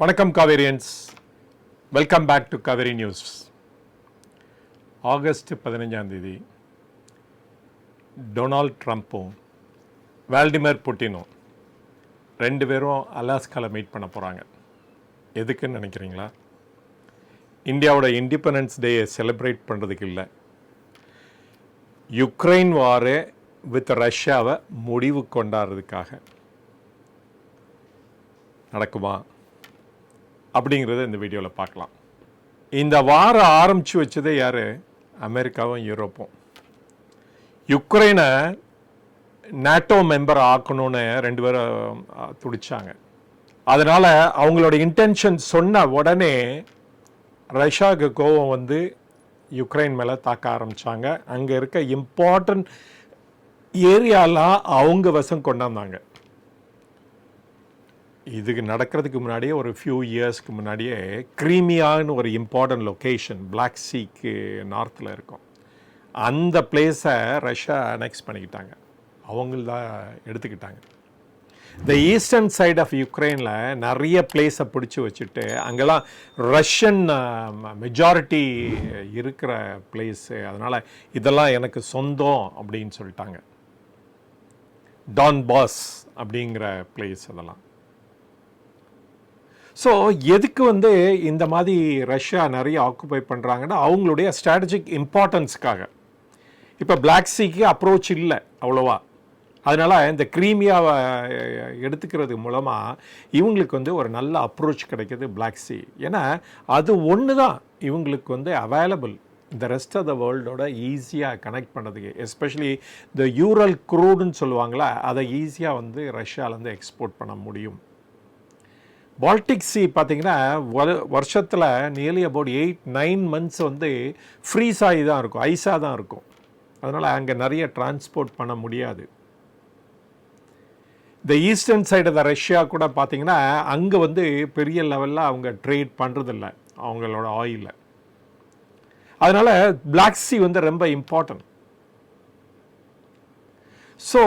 வணக்கம் Kaverians. Welcome back to Kaveri news August பதினஞ்சாம் தேதி டொனால்ட் ட்ரம்ப்பும் வால்டிமிர் புட்டினும் ரெண்டு பேரும் அலாஸ்காவில் மீட் பண்ண போகிறாங்க எதுக்குன்னு நினைக்கிறீங்களா? இந்தியாவோட இண்டிபெண்டன்ஸ் டேயை செலிப்ரேட் பண்ணுறதுக்கு இல்லை. யுக்ரைன் வாரே வித் ரஷ்யாவை முடிவு கொண்டாடுறதுக்காக நடக்குமா? அப்படிங்கிறத இந்த வீடியோவில் பார்க்கலாம். இந்த வாரம் ஆரம்பித்து வச்சதே யார்? அமெரிக்காவும் யூரோப்பும். யுக்ரைனை நேட்டோ மெம்பர் ஆக்கணும்னு ரெண்டு பேரும் துடிச்சாங்க. அதனால் அவங்களோட இன்டென்ஷன் சொன்ன உடனே ரஷ்யாவுக்கு கோவம் வந்து யுக்ரைன் மேலே தாக்க ஆரம்பித்தாங்க அங்கே இருக்க இம்பார்ட்டன்ட் ஏரியாலாம் அவங்க வசம் கொண்டாந்தாங்க. இதுக்கு நடக்கிறதுக்கு முன்னாடியே ஒரு ஃபியூ இயர்ஸ்க்கு முன்னாடியே க்ரீமியான்னு ஒரு இம்பார்ட்டன்ட் லொக்கேஷன் பிளாக் சீக்கு நார்த்தில் இருக்கும். அந்த பிளேஸை ரஷ்யா அனெக்ஸ் பண்ணிக்கிட்டாங்க. அவங்கள தான் எடுத்துக்கிட்டாங்க. இந்த ஈஸ்டர்ன் சைடு ஆஃப் யுக்ரைனில் நிறைய பிளேஸை பிடிச்சி வச்சுட்டு அங்கெல்லாம் ரஷ்யன் மெஜாரிட்டி இருக்கிற பிளேஸு அதனால் இதெல்லாம் எனக்கு சொந்தம் அப்படின்னு சொல்லிட்டாங்க. டான் பாஸ் அப்படிங்கிற பிளேஸ் அதெல்லாம். ஸோ எதுக்கு வந்து இந்த மாதிரி ரஷ்யா நிறைய ஆக்குபை பண்ணுறாங்கன்னா அவங்களுடைய ஸ்ட்ராட்டஜிக் இம்பார்ட்டன்ஸ்க்காக இப்போ பிளாக் சீக்கு அப்ரோச் இல்லை அவ்வளோவா. அதனால் இந்த க்ரீமியாவை எடுத்துக்கிறது மூலமாக இவங்களுக்கு வந்து ஒரு நல்ல அப்ரோச் கிடைக்கிது பிளாக் சி ஏன்னா அது ஒன்று தான் இவங்களுக்கு வந்து அவைலபிள் இந்த ரெஸ்ட் ஆஃப் த வேர்ல்டோட ஈஸியாக கனெக்ட் பண்ணுறதுக்கு எஸ்பெஷலி இந்த யூரல் க்ரூடுன்னு சொல்லுவாங்களா அதை ஈஸியாக வந்து ரஷ்யாவிலேருந்து எக்ஸ்போர்ட் பண்ண முடியும். பால்டிக் சி பார்த்தீங்கன்னா வருஷத்தில் nearly about eight nine months வந்து ஃப்ரீஸ் ஆகி தான் இருக்கும் ஐஸாக தான் இருக்கும். அதனால் அங்கே நிறைய டிரான்ஸ்போர்ட் பண்ண முடியாது. இந்த ஈஸ்டர்ன் சைடு த ரஷ்யா கூட பார்த்தீங்கன்னா அங்கே வந்து பெரிய லெவலில் அவங்க ட்ரேட் பண்ணுறதில்ல அவங்களோட ஆயிலில் அதனால் பிளாக் சி வந்து ரொம்ப இம்பார்ட்டன்ட் ஸோ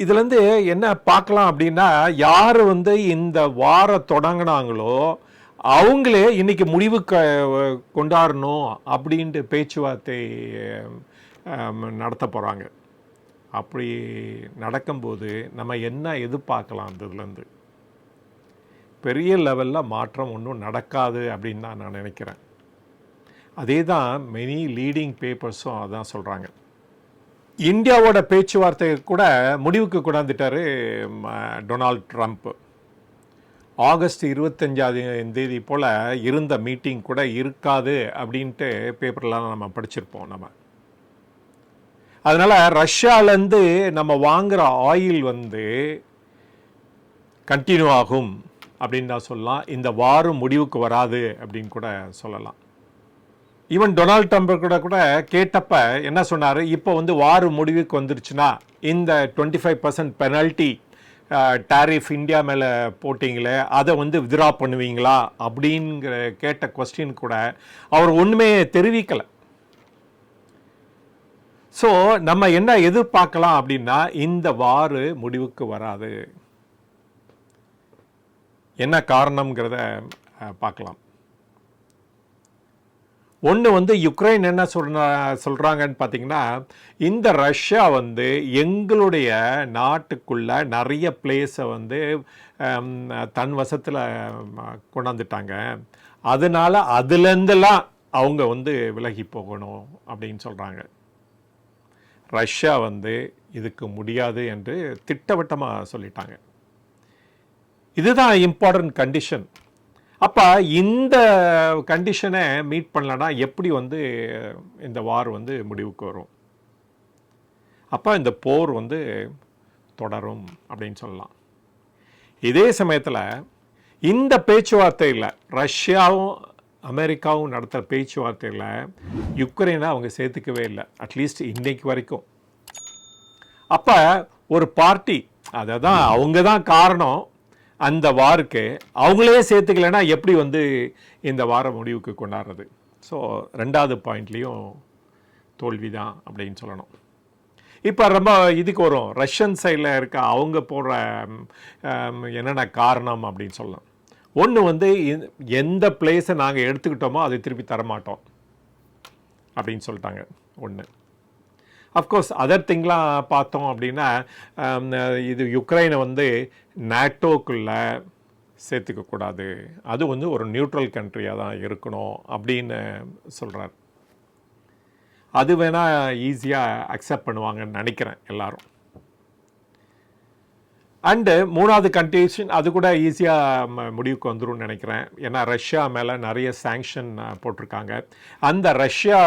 இதுலேருந்து என்ன பார்க்கலாம் அப்படின்னா யார் வந்து இந்த வாரம் தொடங்கினாங்களோ அவங்களே இன்னைக்கு முடிவு க கொண்டாடணும் அப்படின்ட்டு பேச்சுவார்த்தை நடத்த போகிறாங்க அப்படி நடக்கும்போது நம்ம என்ன எதிர்பார்க்கலாம் அந்த இதுலேருந்து? பெரிய லெவலில் மாற்றம் ஒன்றும் நடக்காது அப்படின்னு தான் நான் நினைக்கிறேன். அதே தான் மெனி லீடிங் பேப்பர்ஸும் அதான் சொல்கிறாங்க இந்தியாவோட பேச்சுவார்த்தை கூட முடிவுக்கு கொண்டாந்துட்டாரு ம, டொனால்ட் ட்ரம்ப். ஆகஸ்ட் இருபத்தஞ்சாம் தேதி போல் இருந்த மீட்டிங் கூட இருக்காது அப்படின்ட்டு பேப்பர்லாம் நம்ம படிச்சிருப்போம் நம்ம. அதனால் ரஷ்யாலேருந்து நம்ம வாங்குகிற ஆயில் வந்து கண்டினியூ ஆகும் அப்படின்னு தான் சொல்லலாம். இந்த வாரம் முடிவுக்கு வராது அப்படின்னு கூட சொல்லலாம். ஈவன் டொனால்ட் ட்ரம்ப் கூட கூட கேட்டப்ப என்ன சொன்னார்? இப்போ வந்து வார் முடிவுக்கு வந்துருச்சுன்னா இந்த twenty five percent penalty tariff India மேலே போட்டிங்களே அதை வந்து வித்ரா பண்ணுவீங்களா? அப்படிங்கிற கேட்ட கொஸ்டின் கூட அவர் ஒன்றுமே தெரிவிக்கலை. ஸோ நம்ம என்ன எதிர்பார்க்கலாம் அப்படின்னா இந்த வார் முடிவுக்கு வராது. என்ன காரணம்ங்கிறத பார்க்கலாம். ஒன்று வந்து யுக்ரைன் என்ன சொல்ற சொல்கிறாங்கன்னு பார்த்தீங்கன்னா இந்த ரஷ்யா வந்து எங்களுடைய நாட்டுக்குள்ள நிறைய பிளேஸை வந்து தன் வசத்தில் கொண்டாந்துட்டாங்க. அதனால அதுலேருந்தெல்லாம் அவங்க வந்து விலகி போகணும் அப்படின்னு சொல்கிறாங்க ரஷ்யா வந்து இதுக்கு முடியாது என்று திட்டவட்டமாக சொல்லிட்டாங்க. இதுதான் இம்பார்ட்டன்ட் கண்டிஷன் அப்போ இந்த கண்டிஷனை மீட் பண்ணலன்னா எப்படி வந்து இந்த வார் வந்து முடிவுக்கு வரும்? அப்போ இந்த போர் வந்து தொடரும் அப்படின்னு சொல்லலாம். இதே சமயத்தில் இந்த பேச்சுவார்த்தையில் ரஷ்யாவும் அமெரிக்காவும் நடத்துகிற பேச்சுவார்த்தையில் யுக்ரைனை அவங்க சேர்த்துக்கவே இல்லை அட்லீஸ்ட் இன்னைக்கு வரைக்கும். அப்போ ஒரு பார்ட்டி அதை தான் அவங்க தான் காரணம் அந்த வாருக்கு அவங்களே சேர்த்துக்கலைன்னா எப்படி வந்து இந்த வார முடிவுக்கு கொண்டாடுறது? ஸோ ரெண்டாவது பாயிண்ட்லேயும் தோல்வி தான் அப்படின்னு சொல்லணும். இப்போ ரொம்ப இதுக்கு வரும். ரஷ்யன் சைடில் இருக்க அவங்க போடுற என்னென்ன காரணம் அப்படின்னு சொல்லலாம். ஒன்று வந்து எந்த பிளேஸை நாங்கள் எடுத்துக்கிட்டோமோ அதை திருப்பி தரமாட்டோம் அப்படின்னு சொல்லிட்டாங்க. ஒன்று அஃப்கோர்ஸ் அதர் திங்லாம் பார்த்தோம் அப்படின்னா இது யுக்ரைனை வந்து நாட்டோக்குள்ள சேர்த்துக்க கூடாது அது வந்து ஒரு நியூட்ரல் கண்ட்ரியாக தான் இருக்கணும் அப்படின்னு சொல்கிறார் அது வேணால் ஈஸியாக அக்செப்ட் பண்ணுவாங்கன்னு நினைக்கிறேன் எல்லாரும். அண்டு மூணாவது கண்டிஷன் அது கூட ஈஸியாக முடிவுக்கு வந்துரும்னு நினைக்கிறேன். ஏன்னா ரஷ்யா மேலே நிறைய சேங்ஷன் போட்டிருக்காங்க. அந்த ரஷ்யா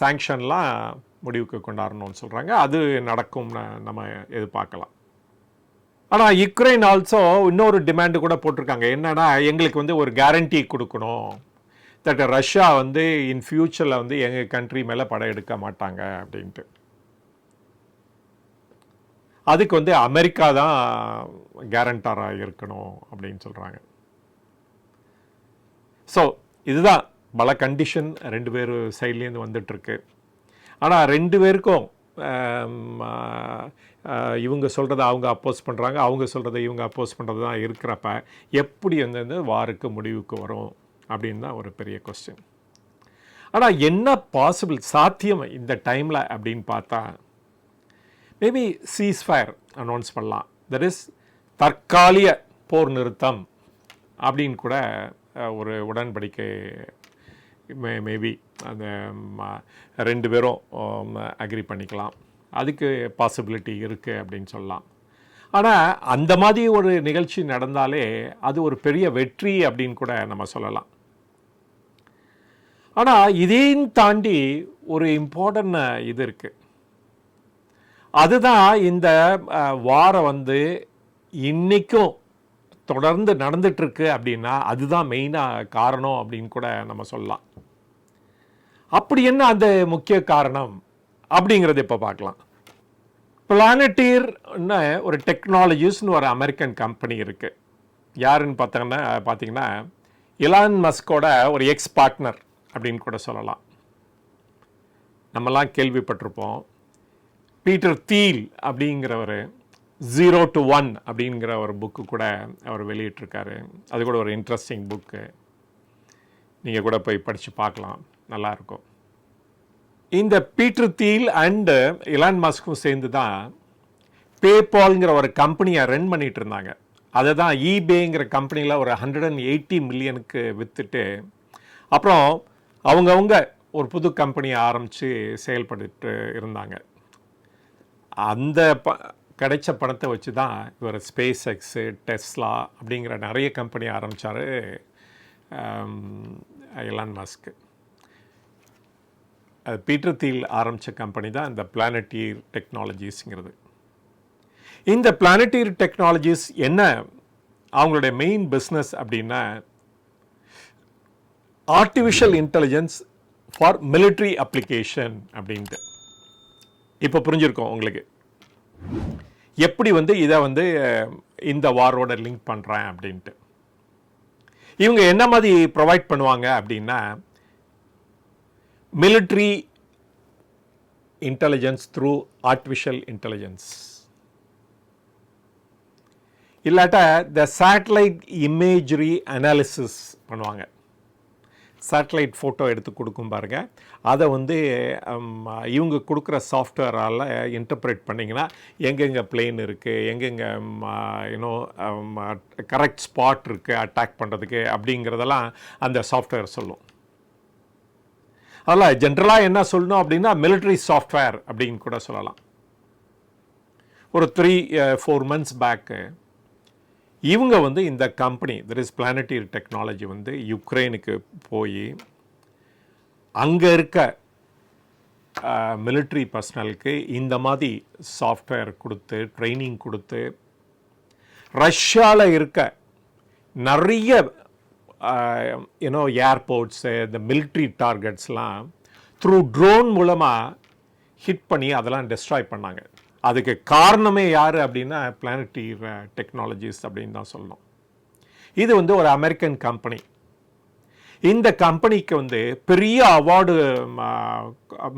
சேங்ஷன்லாம் முடிவுக்கு கொண்டாடணும்னு சொல்கிறாங்க அது நடக்கும் நம்ம எதிர்பார்க்கலாம். ஆனால் யுக்ரைன் ஆல்சோ இன்னொரு டிமாண்டு கூட போட்டிருக்காங்க. என்னன்னா எங்களுக்கு வந்து ஒரு கேரண்டி கொடுக்கணும். தட் ரஷ்யா வந்து இன் ஃப்யூச்சரில் வந்து எங்கள் கண்ட்ரி மேலே படம் எடுக்க மாட்டாங்க அப்படின்ட்டு. அதுக்கு வந்து அமெரிக்கா தான் கேரண்டாராக இருக்கணும் அப்படின்னு சொல்கிறாங்க ஸோ இதுதான் பல கண்டிஷன் ரெண்டு பேர் சைட்லேருந்து வந்துட்டுருக்கு ஆனால் ரெண்டு பேருக்கும் இவங்க சொல்கிறத அவங்க அப்போஸ் பண்ணுறாங்க அவங்க சொல்கிறத இவங்க அப்போஸ் பண்ணுறது தான் இருக்கிறப்ப எப்படி வந்து வாருக்கு முடிவுக்கு வரும்? அப்படின்னு தான் ஒரு பெரிய கொஸ்டின் ஆனால் என்ன பாசிபிள் சாத்தியம் இந்த டைமில் அப்படின்னு பார்த்தா மேபி சீஸ் ஃபயர் அனௌன்ஸ் பண்ணலாம். தட் இஸ் தற்காலிக போர் நிறுத்தம் அப்படின்னு கூட ஒரு உடன்படிக்கை மே மேபி அந்த ரெண்டு பேரும் அக்ரி பண்ணிக்கலாம். அதுக்கு பாசிபிலிட்டி இருக்குது அப்படின்னு சொல்லலாம். ஆனால் அந்த மாதிரி ஒரு நிகழ்ச்சி நடந்தாலே அது ஒரு பெரிய வெற்றி அப்படின்னு கூட நம்ம சொல்லலாம். ஆனால் இதையும் தாண்டி ஒரு இம்பார்ட்டன்ட் இது இருக்குது அதுதான் இந்த வாரம் வந்து இன்றைக்கும் தொடர்ந்து நடந்துகிட்ருக்கு அப்படின்னா அதுதான் மெயினாக காரணம் அப்படின்னு கூட நம்ம சொல்லலாம். அப்படி என்ன அந்த முக்கிய காரணம் அப்படிங்கிறத இப்போ பார்க்கலாம். பிளானட்டீர்னு ஒரு டெக்னாலஜிஸ்னு ஒரு அமெரிக்கன் கம்பெனி இருக்குது யாருன்னு பார்த்தாங்கன்னா பார்த்தீங்கன்னா இலான் மஸ்கோட ஒரு எக்ஸ் பார்ட்னர் அப்படின்னு கூட சொல்லலாம். நம்மலாம் கேள்விப்பட்டிருப்போம். பீட்டர் தீல் அப்படிங்கிறவர் ஜீரோ டு ஒன் அப்படிங்கிற ஒரு புக்கு கூட அவர் வெளியிட்டிருக்காரு. அது கூட ஒரு இன்ட்ரெஸ்டிங் புக்கு நீங்கள் கூட போய் படித்து பார்க்கலாம். நல்லாயிருக்கும். இந்த பீட்ரு தீல் அண்டு இலான் மஸ்கும் சேர்ந்து தான் பேபால்ங்கிற ஒரு கம்பெனியை ரன் பண்ணிட்டு இருந்தாங்க அதை தான் ஈபேங்கிற கம்பெனியில் ஒரு ஹண்ட்ரட் அண்ட் எயிட்டி மில்லியனுக்கு விற்றுட்டு அப்புறம் அவங்கவுங்க ஒரு புது கம்பெனியை ஆரம்பித்து செயல்பட்டு இருந்தாங்க. அந்த ப கிடைச்ச பணத்தை வச்சு தான் இவர் ஸ்பேஸ் எக்ஸு டெஸ்லா அப்படிங்கிற நிறைய கம்பெனி ஆரம்பித்தார் எலான் மாஸ்க்கு பீட்டர் தீல் ஆரம்பித்த கம்பெனி தான் இந்த பிளானட்டீர் டெக்னாலஜிஸுங்கிறது இந்த பிளானட்டீர் டெக்னாலஜிஸ் என்ன? அவங்களுடைய மெயின் பிஸ்னஸ் அப்படின்னா artificial intelligence for military application அப்படின்ட்டு. இப்போ புரிஞ்சிருக்கோம் உங்களுக்கு. எப்படி வந்து இதை வந்து இந்த வாரோட லிங்க் பண்ணுறேன் அப்படின்ட்டு. இவங்க என்ன மாதிரி ப்ரொவைட் பண்ணுவாங்க அப்படின்னா military intelligence through artificial intelligence இல்லாட்ட த சேட்டலைட் இமேஜரி அனாலிசிஸ் பண்ணுவாங்க. சேட்டலைட் ஃபோட்டோ எடுத்து கொடுக்கும் பாருங்க. அதை வந்து இவங்க கொடுக்குற சாஃப்ட்வேரால் இன்டர்பிரேட் பண்ணிங்கன்னா எங்கெங்கே பிளேன் இருக்குது எங்கெங்கே யூனோ கரெக்ட் ஸ்பாட் இருக்குது அட்டாக் பண்ணுறதுக்கு அப்படிங்கிறதெல்லாம் அந்த சாஃப்ட்வேர் சொல்லும். அதில் ஜென்ரலாக என்ன சொல்லணும் அப்படின்னா மிலிட்ரி சாஃப்ட்வேர் அப்படின்னு கூட சொல்லலாம். ஒரு த்ரீ ஃபோர் மந்த்ஸ் பேக்கு இவங்க வந்து இந்த company that is Palantir technology வந்து யுக்ரைனுக்கு போய் அங்கே இருக்க uh, மிலிட்ரி பர்சனலுக்கு இந்த மாதிரி சாஃப்ட்வேர் கொடுத்து ட்ரைனிங் கொடுத்து ரஷ்யாவில் இருக்க நிறைய யூனோ ஏர்போர்ட்ஸு இந்த மிலிட்ரி டார்கெட்ஸ்லாம் த்ரூ ட்ரோன் மூலமாக ஹிட் பண்ணி அதெல்லாம் டெஸ்ட்ராய் பண்ணாங்க. அதுக்கு காரணமே யார் அப்படின்னா பிளானட்டரி டெக்னாலஜிஸ் eh, அப்படின்னு தான் சொல்லணும். இது வந்து ஒரு அமெரிக்கன் கம்பெனி இந்த கம்பெனிக்கு வந்து பெரிய அவார்டு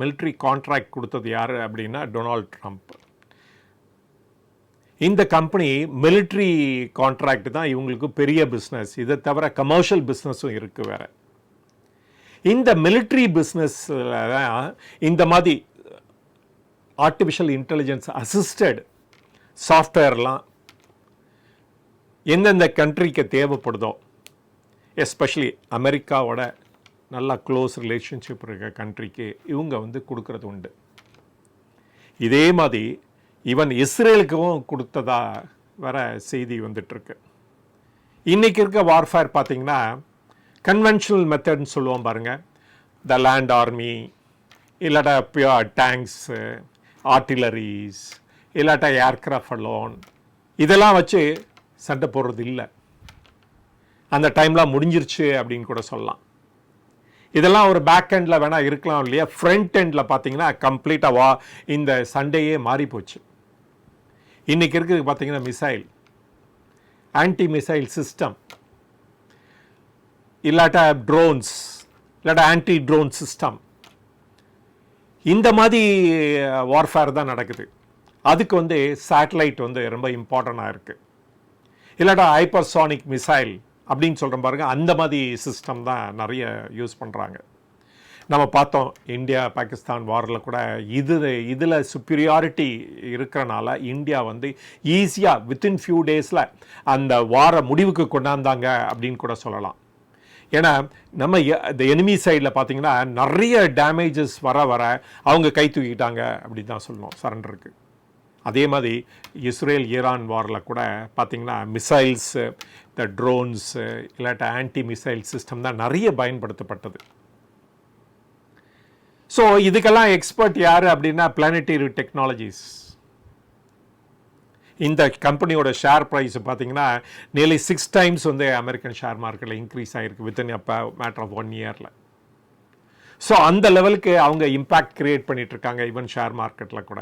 மிலிட்ரி கான்ட்ராக்ட் கொடுத்தது யார் அப்படின்னா டொனால்ட் ட்ரம்ப் இந்த கம்பெனி மிலிட்ரி கான்ட்ராக்ட் தான் இவங்களுக்கு பெரிய பிஸ்னஸ் இதை தவிர கமர்ஷியல் பிஸ்னஸும் இருக்குது வேற. இந்த மிலிட்ரி பிஸ்னஸில் தான் இந்த மாதிரி ஆர்டிஃபிஷியல் இன்டெலிஜென்ஸ் அசிஸ்டட் சாஃப்ட்வேர்லாம் எந்தெந்த கண்ட்ரிக்கு தேவைப்படுதோ எஸ்பெஷலி அமெரிக்காவோட நல்லா க்ளோஸ் ரிலேஷன்ஷிப் இருக்க கண்ட்ரிக்கு இவங்க வந்து கொடுக்கறது உண்டு. இதே மாதிரி ஈவன் இஸ்ரேலுக்கும் கொடுத்ததா வர செய்தி வந்துட்டுருக்கு. இன்றைக்கி இருக்க வார்ஃபேர் பார்த்தீங்கன்னா கன்வென்ஷனல் மெத்தட்னு சொல்லுவோம் பாருங்கள் த லேண்ட் ஆர்மி இல்லாட்டா பியூர் டேங்க்ஸு ஆர்டிலரிஸ் இல்லாட்டா ஏர்க்ராஃப்ட் அலோன் இதெல்லாம் வச்சு சண்டை போடுறது இல்லை. அந்த டைம்லாம் முடிஞ்சிருச்சு அப்படின்னு கூட சொல்லலாம். இதெல்லாம் ஒரு பேக் எண்டில் வேணால் இருக்கலாம் இல்லையா? ஃப்ரண்ட் எண்டில் பார்த்தீங்கன்னா கம்ப்ளீட்டாக வா இந்த சண்டையே மாறி போச்சு இன்றைக்கி இருக்கிறது பார்த்தீங்கன்னா மிசைல் ஆன்டி மிசைல் சிஸ்டம் இல்லாட்டா ட்ரோன்ஸ் இல்லாட்டா ஆன்டி ட்ரோன் சிஸ்டம் இந்த மாதிரி வார்ஃபேர் தான் நடக்குது. அதுக்கு வந்து சேட்டலைட் வந்து ரொம்ப இம்பார்ட்டண்ட்டாக இருக்குது இல்லாட்டா ஹைப்பர்சானிக் மிசைல் அப்படின்னு சொல்கிறோம் பாருங்க அந்த மாதிரி சிஸ்டம் தான் நிறைய யூஸ் பண்ணுறாங்க நம்ம பார்த்தோம் இந்தியா பாகிஸ்தான் வாரில் கூட இது இதில் சுப்பீரியாரிட்டி இருக்கிறனால இந்தியா வந்து ஈஸியாக வித்தின் ஃபியூ டேஸில் அந்த வார முடிவுக்கு கொண்டாந்தாங்க அப்படின்னு கூட சொல்லலாம். ஏன்னா நம்ம இந்த எனிமி சைடில் பார்த்தீங்கன்னா நிறைய டேமேஜஸ் வர வர அவங்க கை தூக்கிட்டாங்க அப்படின்னு தான் சொல்லணும் சரண்டருக்கு அதே மாதிரி இஸ்ரேல் ஈரான் வாரில் கூட பார்த்தீங்கன்னா மிசைல்ஸு இந்த ட்ரோன்ஸு இல்லாட்ட ஆன்டி மிசைல் சிஸ்டம் தான் நிறைய பயன்படுத்தப்பட்டது. ஸோ இதுக்கெல்லாம் எக்ஸ்பர்ட் யார் அப்படின்னா பிளானட்டரி டெக்னாலஜிஸ் இந்த கம்பெனியோட ஷேர் ப்ரைஸ் பார்த்தீங்கன்னா நியர்லி சிக்ஸ் டைம்ஸ் வந்து அமெரிக்கன் ஷேர் மார்க்கெட்டில் இன்க்ரீஸ் ஆகிருக்கு வித்தின் அப்போ மேட்டர் ஆஃப் ஒன் இயரில் ஸோ அந்த லெவலுக்கு அவங்க இம்பேக்ட் கிரியேட் பண்ணிட்டு இருக்காங்க ஈவன் ஷேர் மார்க்கெட்டில் கூட.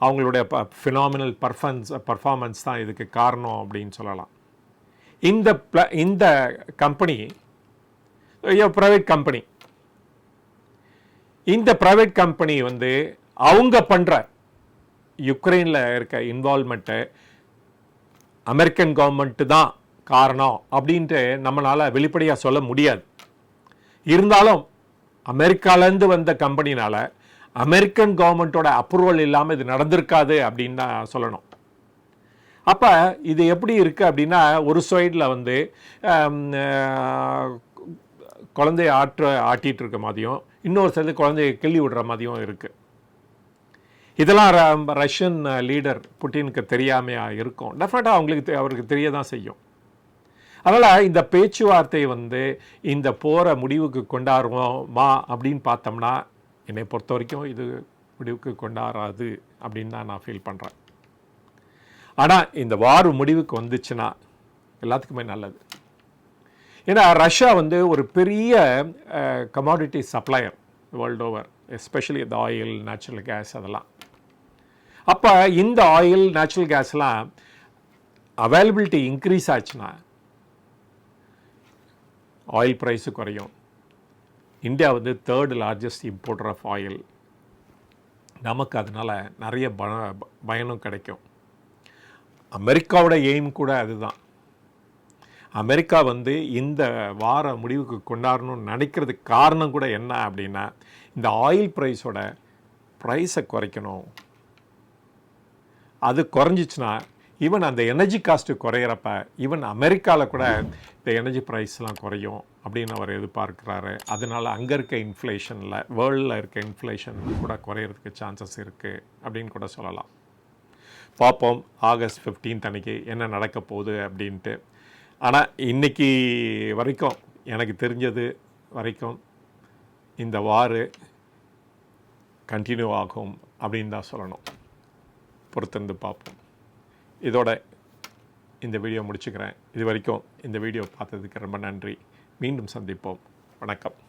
அவங்களுடைய ஃபினாமினல் பர்ஃபன்ஸ் பர்ஃபார்மன்ஸ் தான் இதுக்கு காரணம் அப்படின்னு சொல்லலாம். இந்த இந்த கம்பெனி ப்ரைவேட் கம்பெனி இந்த ப்ரைவேட் கம்பெனி வந்து அவங்க பண்ணுற யுக்ரைனில் இருக்க இன்வால்மெண்ட்டை அமெரிக்கன் கவர்மெண்ட்டு தான் காரணம் அப்படின்ட்டு நம்மளால் வெளிப்படையாக சொல்ல முடியாது. இருந்தாலும் அமெரிக்காலேருந்து வந்த கம்பெனினால் அமெரிக்கன் கவர்மெண்ட்டோட அப்ரூவல் இல்லாமல் இது நடந்திருக்காது அப்படின்னு தான் சொல்லணும். அப்போ இது எப்படி இருக்குது அப்படின்னா ஒரு சைடில் வந்து குழந்தைய ஆற்ற ஆட்டிகிட்டு இருக்க மாதிரியும் இன்னொரு சிலது குழந்தைய கிள்ளி விடுற மாதிரியும் இருக்குது இதெல்லாம் ரஷ்யன் லீடர் புட்டினுக்கு தெரியாமையாக இருக்கும். டெஃபினட்டாக அவங்களுக்கு தெ- அவருக்கு தெரிய தான் செய்யும். அதனால் இந்த பேச்சுவார்த்தை வந்து இந்த போரை முடிவுக்கு கொண்டாடுவோமா அப்படின்னு பார்த்தோம்னா என்னை பொறுத்த வரைக்கும் இது முடிவுக்கு கொண்டாடாது அப்படின்னு தான் நான் ஃபீல் பண்ணுறேன் ஆனால் இந்த வார் முடிவுக்கு வந்துச்சுன்னா எல்லாத்துக்குமே நல்லது. ஏன்னா ரஷ்யா வந்து ஒரு பெரிய commodity supplier world over especially இந்த ஆயில் நேச்சுரல் கேஸ் அதெல்லாம். அப்போ இந்த ஆயில் நேச்சுரல் கேஸ்லாம் அவைலபிலிட்டி இன்க்ரீஸ் ஆச்சுன்னா ஆயில் ப்ரைஸு குறையும். இந்தியா வந்து third largest importer of oil நமக்கு அதனால் நிறைய ப பயனும் கிடைக்கும். அமெரிக்காவோட எய்ம் கூட அதுதான். அமெரிக்கா வந்து இந்த வார முடிவுக்கு கொண்டாடணும்னு நினைக்கிறதுக்கு காரணம் கூட என்ன அப்படின்னா இந்த ஆயில் ப்ரைஸோட ப்ரைஸை குறைக்கணும். அது குறைஞ்சிச்சுன்னா ஈவன் அந்த எனர்ஜி காஸ்ட்டு குறையிறப்ப ஈவன் அமெரிக்காவில் கூட இந்த எனர்ஜி ப்ரைஸ்லாம் குறையும் அப்படின்னு அவர் எதிர்பார்க்குறாரு. அதனால் அங்கே இருக்க இன்ஃப்ளேஷனில் வேர்ல்டில் இருக்க இன்ஃப்ளேஷன் கூட குறையிறதுக்கு சான்சஸ் இருக்குது அப்படின்னு கூட சொல்லலாம். பார்ப்போம் ஆகஸ்ட் 15th அன்னைக்கு என்ன நடக்க போகுது அப்படின்ட்டு. ஆனால் இன்றைக்கி வரைக்கும் எனக்கு தெரிஞ்சது வரைக்கும் இந்த வாரு கண்டினியூ ஆகும் அப்படின்னு தான் சொல்லணும். பொறுத்திருந்து பார்ப்போம். இதோட இந்த வீடியோ முடிச்சுக்கிறேன். இது வரைக்கும் இந்த வீடியோ பார்த்ததுக்கு ரொம்ப நன்றி. மீண்டும் சந்திப்போம். வணக்கம்.